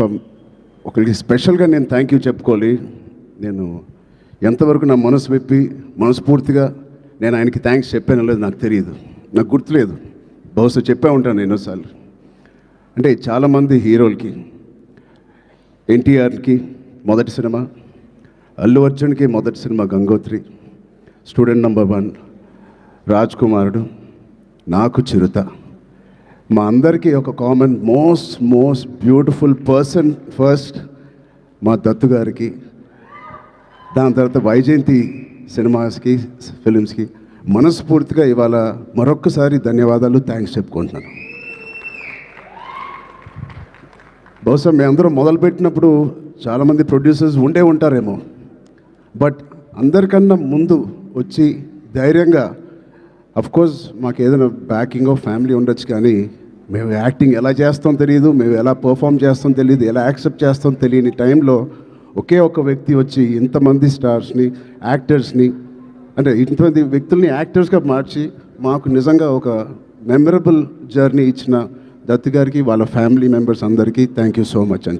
ఒక ఒకరికి స్పెషల్గా నేను థ్యాంక్ యూ చెప్పుకోవాలి. నేను ఎంతవరకు నా మనసు విప్పి మనస్ఫూర్తిగా నేను ఆయనకి థ్యాంక్స్ చెప్పానో లేదు నాకు తెలియదు. నాకు గుర్తులేదు. బహుశా చెప్పే ఉంటాను ఎన్నోసార్లు. అంటే చాలామంది హీరోలకి ఎన్టీఆర్కి మొదటి సినిమా అల్లు అర్జున్కి మొదటి cinema Gangotri student number one Raj కుమారుడు నాకు చిరుత. మా అందరికీ ఒక common most most beautiful person first మా దత్తు గారికి. దాని తర్వాత వైజయంతి సినిమాస్కి ఫిలిమ్స్కి మనస్ఫూర్తిగా ఇవాళ మరొక్కసారి ధన్యవాదాలు థ్యాంక్స్ చెప్పుకుంటున్నాను. బహుశా మీ అందరూ మొదలుపెట్టినప్పుడు చాలామంది ప్రొడ్యూసర్స్ ఉండే ఉంటారేమో. బట్ అందరికన్నా ముందు వచ్చి ధైర్యంగా అఫ్కోర్స్ మాకు ఏదైనా బ్యాకింగ్ ఆఫ్ ఫ్యామిలీ ఉండొచ్చు కానీ మేము యాక్టింగ్ ఎలా చేస్తాం తెలియదు మేము ఎలా పర్ఫామ్ చేస్తాం తెలియదు ఎలా యాక్సెప్ట్ చేస్తాం తెలియని టైంలో ఒకే ఒక వ్యక్తి వచ్చి ఇంతమంది స్టార్స్ని యాక్టర్స్ని అంటే ఇంతమంది వ్యక్తుల్ని యాక్టర్స్గా మార్చి మాకు నిజంగా ఒక మెమరబుల్ జర్నీ ఇచ్చిన దత్తు గారికి వాళ్ళ ఫ్యామిలీ మెంబర్స్ అందరికీ థ్యాంక్ యూ సో మచ్ అండి.